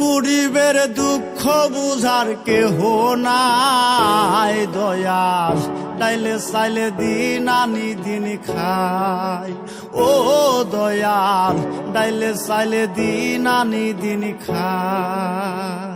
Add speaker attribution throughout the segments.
Speaker 1: গরিবের দুঃখ বুঝার কেহ নাই। দয়াল ডাইলে সাইলে দিন আনি, দিন খাই। ও দয়াল ডাইলে সাইলে দিন আনি, দিন খাই।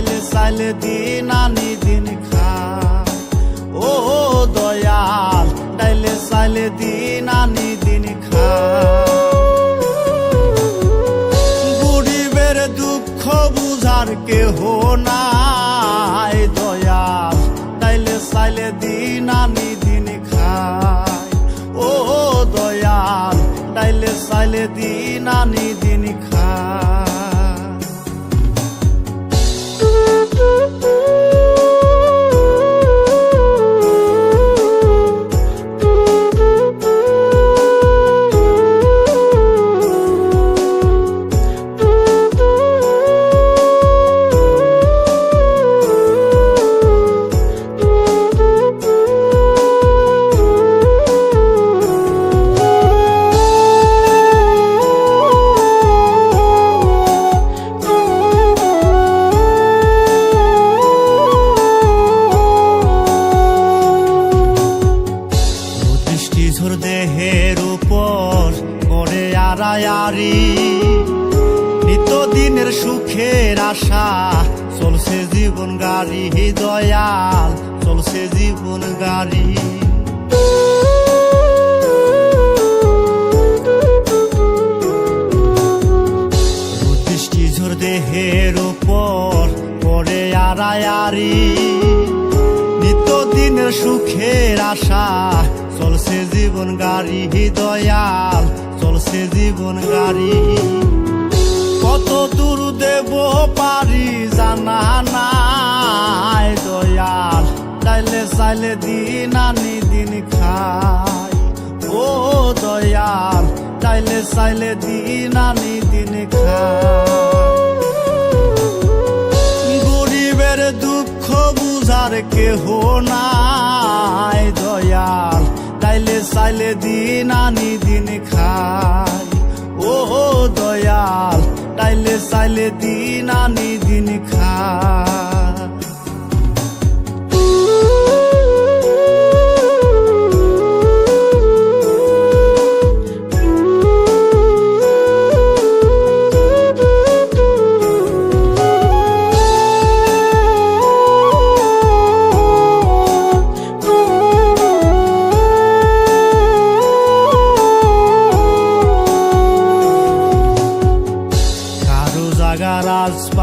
Speaker 1: চাইলে চাইলে দিন আনি দিন খা। ও দয়াল চাইলে চাইলে দিন আনি দিন খা। গরিবের দুঃখ বুঝার কেহ নাই, দয়াল তাইলে চাইলে দিন আনি দিন খাই ও দয়াল তাইলে চাইলে দিন আনি দিন খাই দৃষ্টি ঝোর দেহের উপর করে আড়ায়ারি নিত্যদিনের সুখের আশা, চলছে জীবন গাড়ি দয়াল, চলছে জীবন গাড়ি। ঝোর দেহের উপর করে আড়ায়ারি নিত্যদিনের সুখের আশা চলছে জীবন গাড়ি দয়াল চলছে জীবন গাড়ি। কত দূর দেব পারি জানা নাই দয়াল, চাইলে চাইলে দিন আনি দিন খাই। ও দয়াল, চাইলে চাইলে দিন আনি দিন খাই। গরিবের দুঃখ বুঝার কেহ নাই দয়াল তাইলে চাইলে দিন আনি দিন খাই। ও দয়াল চাইলে চাইলে দিন আনি দিন খাই।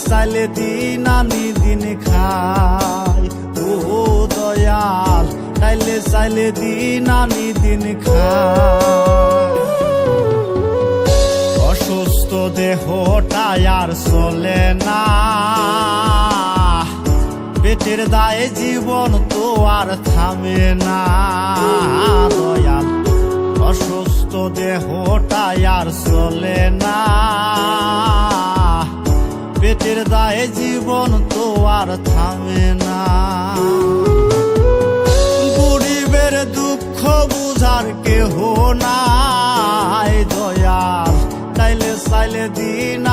Speaker 1: চাইলে দিন আমি দিন খাই ও দয়াল কালে চাইলে দিন আমি দিন খাই অসুস্থ দেহ আর চলে না পেটের দায়ে জীবন তো আর থামে না আর থামে না। গরিবের দুঃখ বুঝার কেহ না দয়া তাইলে সাইলে দিন